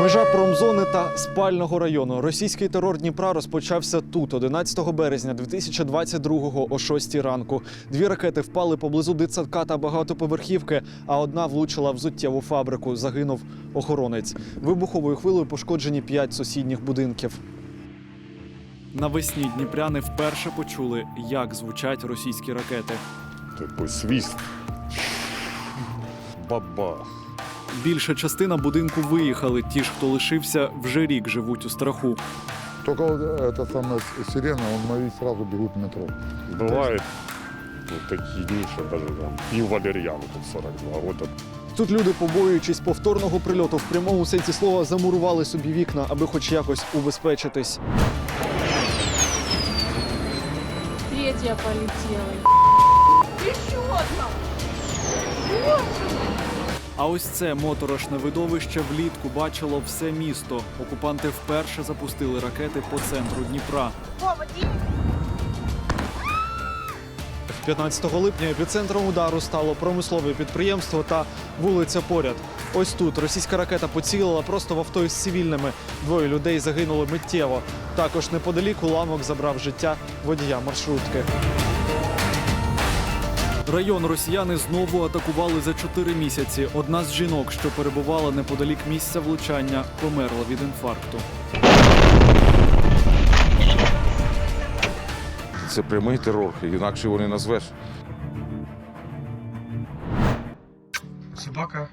Межа промзони та спального району. Російський терор Дніпра розпочався тут, 11 березня 2022-го о 6 ранку. Дві ракети впали поблизу дитсадка та багатоповерхівки, а одна влучила в зуттєву фабрику. Загинув охоронець. Вибуховою хвилею пошкоджені п'ять сусідніх будинків. Навесні дніпряни вперше почули, як звучать російські ракети. Такий свист. Бабах. Більша частина будинку виїхали. Ті ж, хто лишився, вже рік живуть у страху. Только вот эта самая с- сирена, он мои сразу бегут в метро. Бывает вот такие дни, что даже там и у тут 42 года. Тут люди, побоюючись повторного прильоту, в прямому сенсі слова замурували собі вікна, аби хоч якось убезпечитись. Третья полетела. Еще одна. А ось це моторошне видовище влітку бачило все місто. Окупанти вперше запустили ракети по центру Дніпра. 15 липня епіцентром удару стало промислове підприємство та вулиця поряд. Ось тут російська ракета поцілила просто в авто із цивільними. Двоє людей загинули миттєво. Також неподалік уламок забрав життя водія маршрутки. Район росіяни знову атакували за чотири місяці. Одна з жінок, що перебувала неподалік місця влучання, померла від інфаркту. Це прямий терор, інакше його не назвеш. Собака.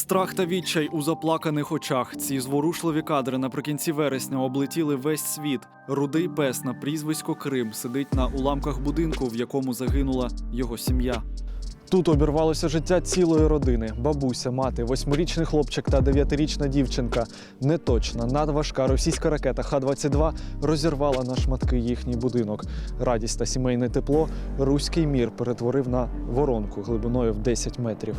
Страх та відчай у заплаканих очах. Ці зворушливі кадри наприкінці вересня облетіли весь світ. Рудий пес на прізвисько Крим сидить на уламках будинку, в якому загинула його сім'я. Тут обірвалося життя цілої родини: бабуся, мати, восьмирічний хлопчик та дев'ятирічна дівчинка. Неточна, надважка російська ракета Х-22 розірвала на шматки їхній будинок. Радість та сімейне тепло руський мір перетворив на воронку глибиною в 10 метрів.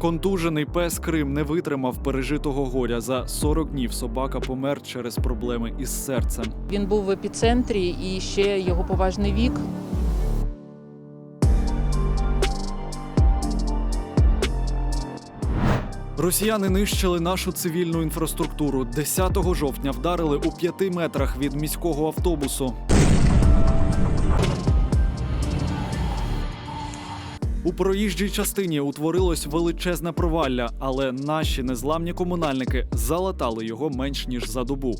Контужений пес Крим не витримав пережитого горя. За 40 днів собака помер через проблеми із серцем. Він був в епіцентрі і ще його поважний вік. Росіяни нищили нашу цивільну інфраструктуру. 10 жовтня вдарили у п'яти метрах від міського автобусу. У проїжджій частині утворилось величезне провалля, але наші незламні комунальники залатали його менш ніж за добу.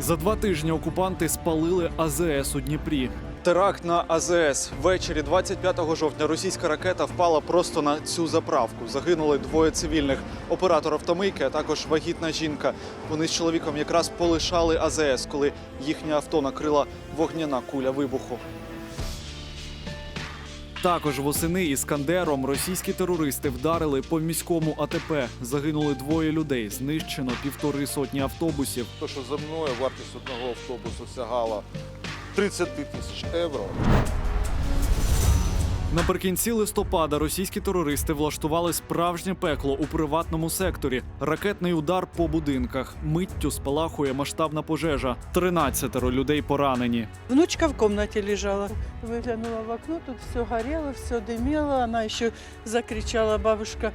За два тижні окупанти спалили АЗС у Дніпрі. Теракт на АЗС. Ввечері 25 жовтня російська ракета впала просто на цю заправку. Загинули двоє цивільних оператор автомийки, а також вагітна жінка. Вони з чоловіком якраз полишали АЗС, коли їхнє авто накрила вогняна куля вибуху. Також восени іскандером російські терористи вдарили по міському АТП. Загинули двоє людей, знищено півтори сотні автобусів. То, що за мною вартість одного автобусу сягала 30 тисяч євро. Наприкінці листопада російські терористи влаштували справжнє пекло у приватному секторі. Ракетний удар по будинках. Миттю спалахує масштабна пожежа. 13 людей поранені. Внучка в комнате лежала. Выглянула в окно, тут все горело, все дымело. Она еще закричала, бабушка,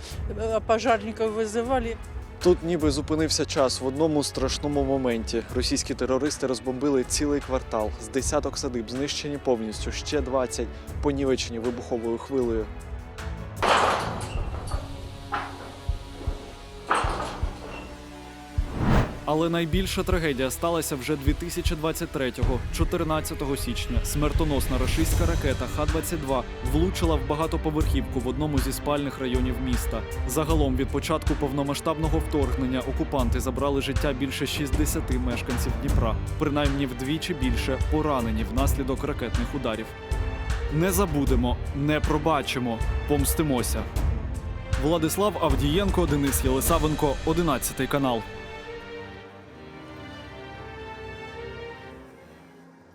а пожарников вызывали. Тут ніби зупинився час в одному страшному моменті. Російські терористи розбомбили цілий квартал. З десяток садиб знищені повністю, ще 20 понівечені вибуховою хвилею. Але найбільша трагедія сталася вже 2023-го, 14 січня. Смертоносна рашистська ракета Х-22 влучила в багатоповерхівку в одному зі спальних районів міста. Загалом від початку повномасштабного вторгнення окупанти забрали життя більше 60 мешканців Дніпра, принаймні вдвічі більше поранені внаслідок ракетних ударів. Не забудемо, не пробачимо, помстимося. Владислав Авдієнко, Денис Єлисавенко, 11 канал.